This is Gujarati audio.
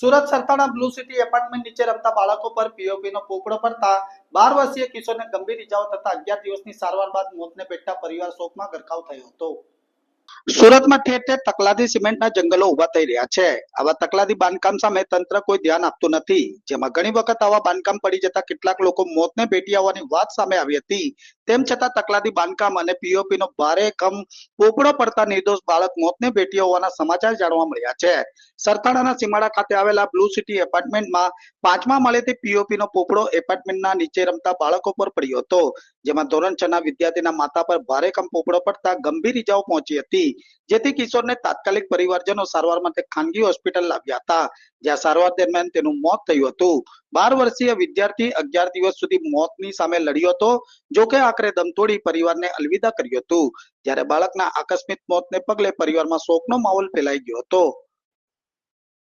Surat Sarthana blue city apartment નીચે રમતા બાળકો પર પીઓપી નો પોપડો પડતા બાર વર્ષીય કિશોરને ગંભીર ઇજાઓ થતા અગિયાર દિવસની સારવાર બાદ મોતને પેટતા પરિવાર શોકમાં ગરકાવ થયો હતો. સુરતમાં ઠેર ઠેર તકલાદી સિમેન્ટના જંગલો ઊભા થઈ રહ્યા છે. આવા તકલાદી બાંધકામ સામે તંત્ર કોઈ ધ્યાન આપતું નથી. જેમાં ઘણી વખત આવા બાંધકામ પડી જતા કેટલાક લોકો મોતને ભેટી આવવાની વાત સામે આવી હતી. તેમ છતાં તકલાદી બાંધકામ અને પીઓપી નો ભારે કમ પોપડો પડતા નિર્દોષ બાળક મોતને ભેટી હોવાના સમાચાર જાણવા મળ્યા છે. સરથાણાના સીમાડા ખાતે આવેલા બ્લુ સિટી એપાર્ટમેન્ટમાં પાંચમા માળેથી પીઓપી નો પોપડો એપાર્ટમેન્ટના નીચે રમતા બાળકો પર પડ્યો હતો. જેમાં ધોરણ છ ના વિદ્યાર્થીના માથા પર ભારે કમ પોપડો પડતા ગંભીર ઇજાઓ પહોંચી હતી. જેથી કિશોરને તાત્કાલિક પરિવારજનો સારવાર માટે ખાનગી હોસ્પિટલ લાવ્યા હતા. જ્યાં સારવાર દરમિયાન તેનું મોત થયું હતું. બાર વર્ષીય વિદ્યાર્થી અગિયાર દિવસ સુધી મોતની સામે લડ્યો હતો જોકે આખરે દમ તોડી પરિવારને અલવિદા કર્યું હતું. જ્યારે બાળકના આકસ્મિક મોતને પગલે પરિવારમાં શોકનો માહોલ ફેલાઈ ગયો હતો.